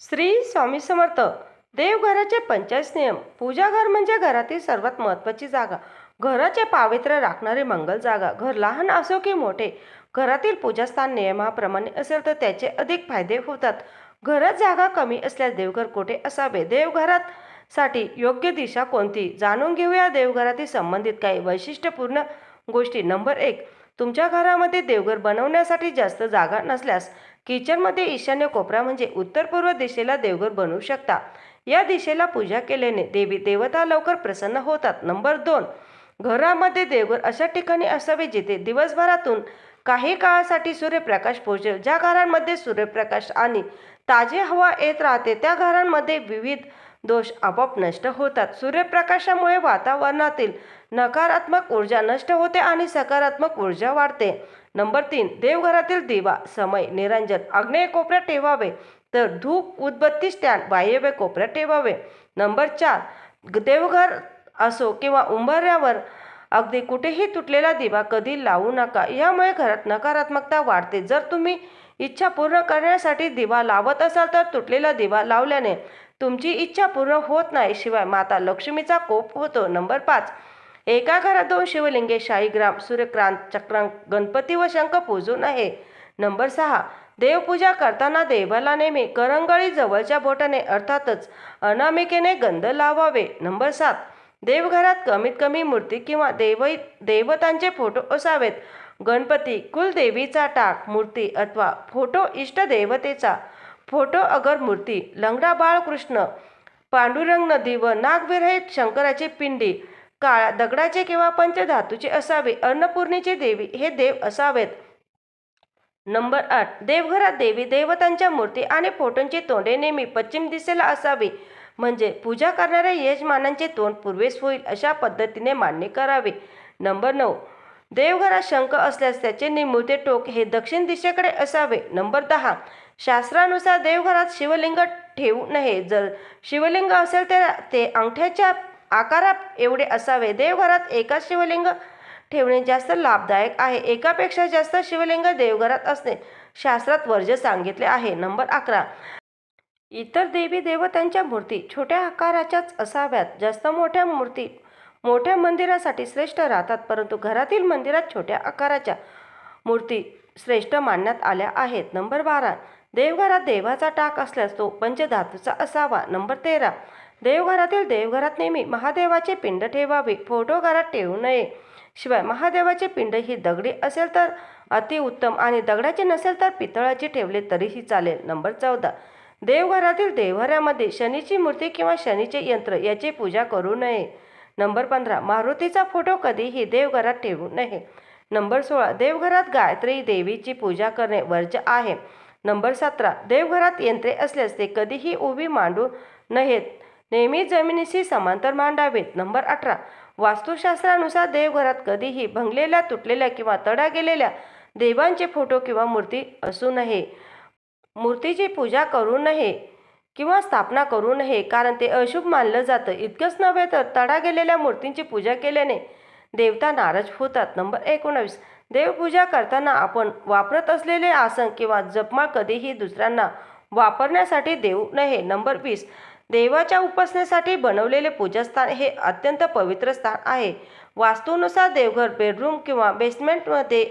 श्री स्वामी समर्थ. देवघराचे पंचायत नियम. पूजाघर म्हणजे घरातील सर्वात महत्त्वाची जागा. घराचे पावित्र्य राखणारी मंगल जागा. घर लहान असो की मोठे. घरातील पूजास्थान नियमाप्रमाणे असेल तर त्याचे अधिक फायदे होतात. घरात जागा कमी असल्यास देवघर कोठे असावे? देवघरात साठी योग्य दिशा कोणती? जाणून घेऊया देवघरातील संबंधित काही वैशिष्ट्यपूर्ण गोष्टी. नंबर एक. तुमच्या घरामध्ये देवघर बनवण्यासाठी जास्त जागा नसल्यास किचनमध्ये ईशान्य कोपरा म्हणजे उत्तर पूर्व दिशेला देवघर बनवू शकता. या दिशेला पूजा केल्याने देवी देवता लवकर प्रसन्न होतात. नंबर दोन घरामध्ये देवघर अशा ठिकाणी असावे जिथे दिवसभरातून काही काळासाठी सूर्यप्रकाश पोहोचेल. ज्या घरांमध्ये सूर्यप्रकाश आणि ताजे हवा येत राहते त्या घरांमध्ये विविध दोष आपोआप नष्ट होतात. सूर्यप्रकाशामुळे वातावरणातील नकारात्मक ऊर्जा नष्ट होते आणि सकारात्मक ऊर्जा वाढते. नंबर तीन देवघरातील दिवा समय निरंजन आग्नेय कोपऱ्यात ठेवावे तर धूप उदबत्ती स्टँड वायव्य कोपऱ्यात ठेवावे. नंबर चार देवघर असो किंवा उंबऱ्यावर अगदी कुठेही तुटलेला दिवा कधी लावू नका. यामुळे घरात नकारात्मकता वाढते. जर तुम्ही इच्छा पूर्ण करण्यासाठी दिवा लावत असाल तर तुटलेला दिवा लावल्याने तुमची इच्छा पूर्ण होत नाही. शिवाय माता लक्ष्मीचा कोप होतो. नंबर पाच एका घरात दोन शिवलिंगे शाहीग्राम सूर्यक्रांत चक्रांक गणपती व शंख पूजून आहे. नंबर सहा देवपूजा करताना देवाला नेहमी करंगळी जवळच्या बोटाने अर्थातच अनामिकेने गंध लावावे. नंबर सात देवघरात कमीत कमी मूर्ती किंवा देव देवतांचे फोटो असावेत. गणपती कुलदेवीचा टाक मूर्ती अथवा फोटो इष्टदेवतेचा फोटो अगर मूर्ती लंगडा बाळकृष्ण पांडुरंग नदी व नागविरहित शंकराची पिंडी काळा दगडाचे किंवा पंचधातूचे असावे अन्नपूर्णेचे देवी हे देव असावेत. नंबर आठ देवघरात देवी देवतांच्या मूर्ती आणि फोटोंची तोंडे नेहमी पश्चिम दिशेला असावी. म्हणजे पूजा करणाऱ्या यजमानांचे तोंड पूर्वेस होईल अशा पद्धतीने मान्य करावे. नंबर नऊ देवघरात शंख असल्यास त्याचे निमुळते टोक हे दक्षिण दिशेकडे असावे. नंबर दहा शास्त्रानुसार देवघरात शिवलिंग ठेवू नये. जर शिवलिंग असेल तर ते अंगठ्याच्या आकारात एवढे असावे. देवघरात एकाच शिवलिंग ठेवणे जास्त लाभदायक आहे. एकापेक्षा जास्त शिवलिंग देवघरात असणे शास्त्रात वर्ज्य सांगितले आहे. नंबर अकरा. इतर देवी देवतांच्या मूर्ती छोट्या आकाराच्याच असाव्यात. जास्त मोठ्या मूर्ती मोठ्या मंदिरासाठी श्रेष्ठ राहतात परंतु घरातील मंदिरात छोट्या आकाराच्या मूर्ती श्रेष्ठ मानण्यात आल्या आहेत. नंबर बारा. देवघरात देवाचा टाक असल्यास तो पंचधातूचा असावा. नंबर तेरा. देवघरातील देवघरात नेहमी महादेवाचे पिंड ठेवावे फोटो घरात ठेवू नये. शिवाय महादेवाचे पिंड ही दगडी असेल तर अतिउत्तम आणि दगडाचे नसेल तर पितळाचे ठेवले तरीही चालेल. नंबर चौदा. देवघरातील देवघरामध्ये शनीची मूर्ती किंवा शनीचे यंत्र याची पूजा करू नये. नंबर पंधरा. मारुतीचा फोटो कधीही देवघरात ठेवू नये. नंबर सोळा. देवघरात गायत्री देवीची पूजा करणे वर्ज आहे. नंबर सतरा. देवघरात यंत्रे असल्यास ते कधीही उभी मांडू नयेत. नेहमी जमिनीशी समांतर मांडावेत. नंबर अठरा. वास्तुशास्त्रानुसार देवघरात कधीही भंगलेल्या तुटलेल्या किंवा तडा गेलेल्या देवांचे फोटो किंवा मूर्ती असू नये. मूर्तीची पूजा करू नये किंवा स्थापना करू नये कारण ते अशुभ मानलं जातं. इतकंच नव्हे तर तडा गेलेल्या मूर्तींची पूजा केल्याने देवता नाराज होतात. नंबर एकोणावीस. देवपूजा करताना आपण वापरत असलेले आसन किंवा जपमाळ कधीही दुसऱ्यांना वापरण्यासाठी देऊ नये. नंबर वीस. देवाच्या उपासनेसाठी बनवलेले पूजास्थान हे अत्यंत पवित्र स्थान आहे. वास्तूनुसार देवघर बेडरूम किंवा बेसमेंटमध्ये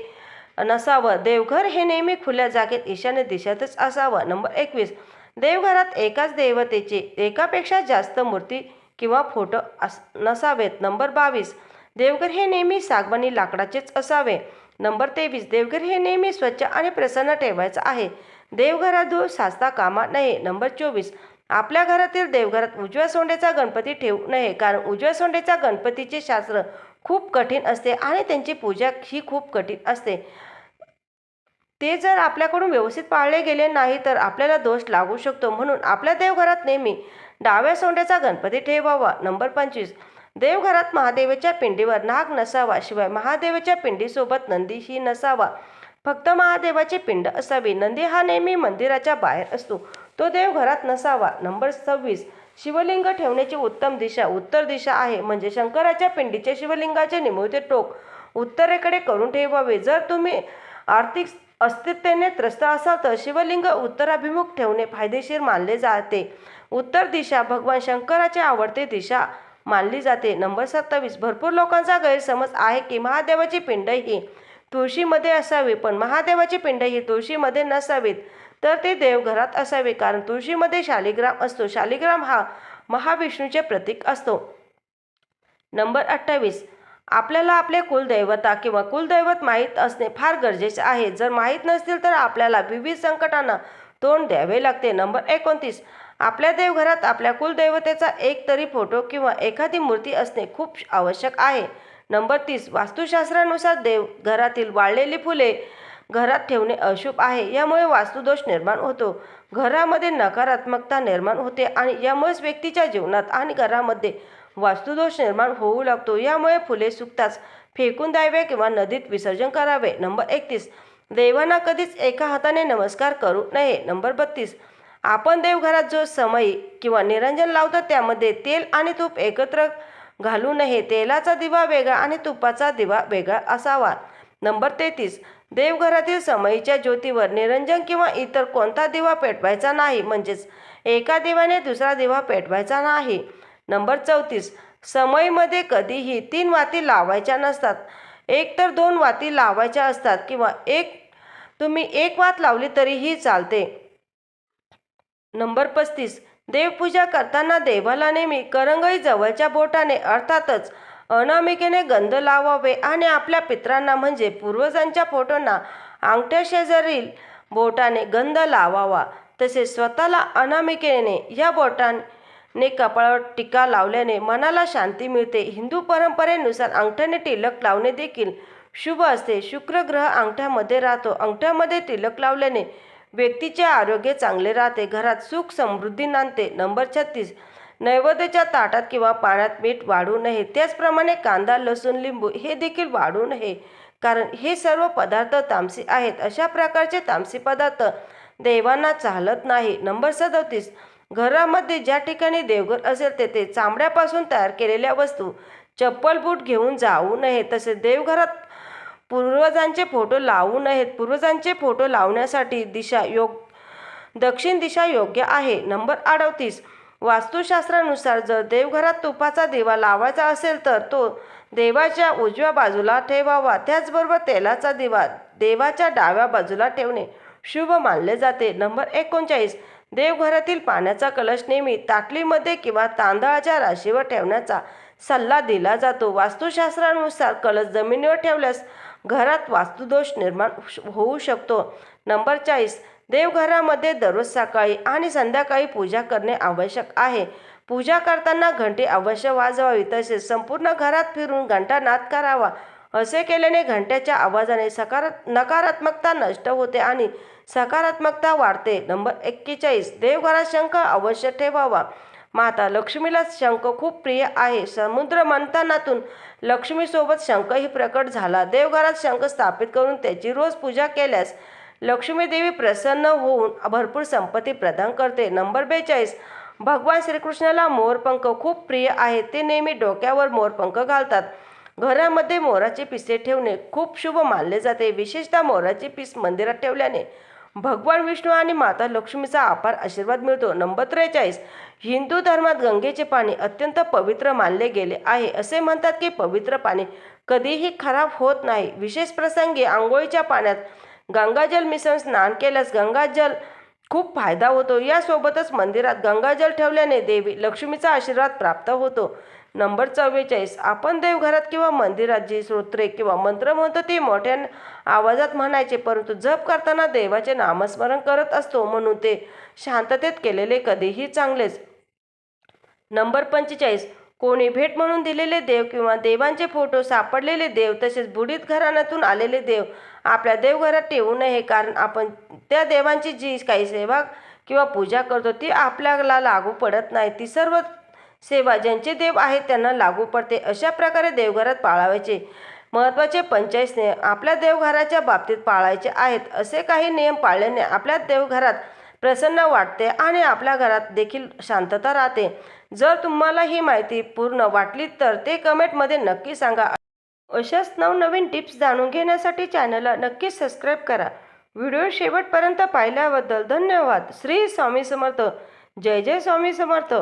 नसावं. देवघर हे नेहमी खुल्या जागेत ईशान्य दिशेतच असावं. नंबर एकवीस. देवघरात एकाच देवतेचे एकापेक्षा जास्त मूर्ती किंवा फोटो अस नसावेत. नंबर बावीस. देवघर हे नेहमी सागवानी लाकडाचेच असावे. नंबर तेवीस. देवघर हे नेहमी स्वच्छ आणि प्रसन्न ठेवायचं आहे. देवघरात धूळ साचता कामा नये. नंबर चोवीस. आपल्या घरातील देवघरात उजव्या सोंडेचा गणपती ठेवू नये कारण उजव्या सोंडेचा गणपतीचे शास्त्र खूप कठीण असते आणि त्यांची पूजा ही खूप कठीण असते. ते जर आपल्याकडून व्यवस्थित पाळले गेले नाही तर आपल्याला दोष लागू शकतो. म्हणून आपल्या देवघरात नेहमी डाव्या सोंड्याचा गणपती ठेवावा. नंबर पंचवीस. देवघरात महादेवाच्या पिंडीवर नाग नसावा शिवाय महादेवाच्या पिंडीसोबत नंदीही नसावा. फक्त महादेवाची पिंड असावी. नंदी हा नेहमी मंदिराच्या बाहेर असतो. तो देवघरात नसावा. नंबर सव्वीस. शिवलिंग ठेवण्याची उत्तम दिशा उत्तर दिशा आहे. म्हणजे शंकराच्या पिंडीचे शिवलिंगाचे निमुळते टोक उत्तरेकडे करून ठेवावे. जर तुम्ही आर्थिक अस्थिरतेने त्रस्त असाल तर शिवलिंग उत्तराभिमुख ठेवणे फायदेशीर मानले जाते. उत्तर दिशा भगवान शंकराची आवडती दिशा मानली जाते. नंबर सत्तावीस. भरपूर लोकांचा गैरसमज आहे की महादेवाची पिंड ही तुळशीमध्ये असावी पण महादेवाची पिंड ही तुळशीमध्ये नसावीत. तर ते देवघरात असावे कारण तुळशीमध्ये शालिग्राम असतो. शालिग्राम हा महाविष्णूचे प्रतीक असतो. नंबर अठ्ठावीस. आपल्याला आपले कुलदैवता किंवा कुलदैवत माहीत असणे फार गरजेचे आहे. जर माहीत नसतील तर आपल्याला विविध संकटांना तोंड द्यावे लागते. नंबर एकोणतीस. आपल्या देवघरात आपल्या कुलदैवतेचा एक तरी फोटो किंवा एखादी मूर्ती असणे खूप आवश्यक आहे. नंबर तीस. वास्तुशास्त्रानुसार देव घरातील वाळलेली फुले घरात ठेवणे अशुभ आहे. यामुळे वास्तुदोष निर्माण होतो. घरामध्ये नकारात्मकता निर्माण होते आणि यामुळेच व्यक्तीच्या जीवनात आणि घरामध्ये वास्तुदोष निर्माण होऊ लागतो. यामुळे फुले सुकताच फेकून द्यावे किंवा नदीत विसर्जन करावे. नंबर एकतीस. देवांना कधीच एका हाताने नमस्कार करू नये. नंबर बत्तीस. आपण देवघरात जो समयी किंवा निरंजन लावतो त्यामध्ये तेल आणि तूप एकत्र घालू नये. तेलाचा दिवा वेगळा आणि तुपाचा दिवा वेगळा असावा. नंबर तेहतीस. देवघरातील समयीच्या ज्योतीवर निरंजन किंवा इतर कोणता दिवा पेटवायचा नाही म्हणजेच एका दिवाने दुसरा दिवा पेटवायचा नाही. नंबर चौतीस समयीमध्ये कधीही तीन वाती लावायच्या नसतात. एक तर दोन वाती लावायच्या असतात किंवा एक तुम्ही एक वात लावली तरीही चालते. नंबर पस्तीस देवपूजा करताना देवाला नेहमी करंगई जवळच्या बोटाने अर्थातच अनामिकेने गंध लावावे आणि आपल्या पित्रांना म्हणजे पूर्वजांच्या फोटोंना अंगठ्या शेजारील बोटाने गंध लावावा. तसेच स्वतःला अनामिकेने या बोटाने कपाळावर टीका लावल्याने मनाला शांती मिळते. हिंदू परंपरेनुसार अंगठ्याने टिलक लावणे देखील शुभ असते. शुक्र ग्रह अंगठ्यामध्ये राहतो. अंगठ्यामध्ये टिलक लावल्याने व्यक्तीचे आरोग्य चांगले राहते. घरात सुख समृद्धी नांदते. नंबर छत्तीस. नैवेद्याच्या ताटात किंवा पाण्यात मीठ वाढू नये. त्याचप्रमाणे कांदा लसूण लिंबू हे देखील वाढू नये. कारण हे सर्व पदार्थ तामसी आहेत. अशा प्रकारचे तामसी पदार्थ देवांना चालत नाही. नंबर सदोतीस. घरामध्ये ज्या ठिकाणी देवघर असेल तेथे चामड्यापासून तयार केलेल्या वस्तू चप्पल बूट घेऊन जाऊ नये. तसेच देवघरात पूर्वजांचे फोटो लावू नयेत. पूर्वजांचे फोटो लावण्यासाठी दिशा योग दक्षिण दिशा योग्य आहे. नंबर अडतीस. वास्तुशास्त्रानुसार जर देवघरात तुपाचा दिवा लावायचा असेल तर तो देवाच्या उजव्या बाजूला ठेवावा. त्याचबरोबर तेलाचा दिवा देवाच्या डाव्या बाजूला ठेवणे शुभ मानले जाते. नंबर एकोणचाळीस. देवघरातील पाण्याचा कलश नेहमी ताटलीमध्ये किंवा तांदळाच्या राशीवर ठेवण्याचा सल्ला दिला जातो. वास्तुशास्त्रानुसार कलश जमिनीवर ठेवल्यास घरात वास्तुदोष निर्माण होऊ शकतो. नंबर चाळीस. देवघरामध्ये दररोज सकाळी आणि संध्याकाळी पूजा करणे आवश्यक आहे. पूजा करताना घंटी अवश्य वाजवावी तसेच संपूर्ण घरात फिरून घंटानाद करावा. असे केल्याने घंट्याच्या आवाजाने सकारात नकारात्मकता नष्ट होते आणि सकारात्मकता वाढते. नंबर एक्केचाळीस देवघरात शंख अवश्य ठेवावा. माता लक्ष्मीला शंख खूप प्रिय आहे. समुद्र मंथनातून लक्ष्मीसोबत शंखही प्रकट झाला. देवघरात शंख स्थापित करून त्याची रोज पूजा केल्यास लक्ष्मीदेवी प्रसन्न होऊन भरपूर संपत्ती प्रदान करते. नंबर बेचाळीस. भगवान श्रीकृष्णाला मोरपंख खूप प्रिय आहे ते नेहमी डोक्यावर मोरपंख घालतात. घरामध्ये मोराचे पिसे ठेवणे खूप शुभ मानले जाते. विशेषतः मोराचे पीस मंदिरात ठेवल्याने भगवान विष्णू आणि माता लक्ष्मीचा अपार आशीर्वाद मिळतो. नंबर त्रेचाळीस. हिंदू धर्मात गंगेचे पाणी अत्यंत पवित्र मानले गेले आहे. असे म्हणतात की पवित्र पाणी कधीही खराब होत नाही. विशेष प्रसंगी आंघोळीच्या पाण्यात गंगाजल मिसळून स्नान केल्यास गंगाजल खूप फायदा होतो. यासोबतच मंदिरात गंगाजल ठेवल्याने देवी लक्ष्मीचा आशीर्वाद प्राप्त होतो. नंबर चव्वेचाळीस आपण देवघरात किंवा मंदिरात जी स्तोत्रे किंवा मंत्र म्हणतो ते मोठ्या आवाजात म्हणायचे परंतु जप करताना देवाचे नामस्मरण करत असतो म्हणून ते शांततेत केलेले कधीही चांगलेच. नंबर पंचेचाळीस कोणी भेट म्हणून दिलेले देव किंवा देवांचे फोटो सापडलेले देव तसेच बुडीत घराण्यातून आलेले देव आपल्या देवघरात ठेवू नये कारण आपण त्या देवांची जी काही सेवा किंवा पूजा करतो ती आपल्याला लागू पडत नाही. ती सर्व सेवा ज्यांचे देव आहेत त्यांना लागू पडते. अशा प्रकारे देवघरात पाळावायचे महत्त्वाचे पंचायत नियम आपल्या देवघराच्या बाबतीत पाळायचे आहेत. असे काही नियम पाळल्याने आपल्या देवघरात प्रसन्न वाटते आणि आपल्या घरात देखील शांतता राहते. जर तुम्हाला ही माहिती पूर्ण वाटली तर ते कमेंटमध्ये नक्की सांगा. अशाच नवनवीन टिप्स जाणून घेण्यासाठी चॅनलला नक्की सबस्क्राईब करा. व्हिडिओ शेवटपर्यंत पाहिल्याबद्दल धन्यवाद. श्री स्वामी समर्थ. जय जय स्वामी समर्थ.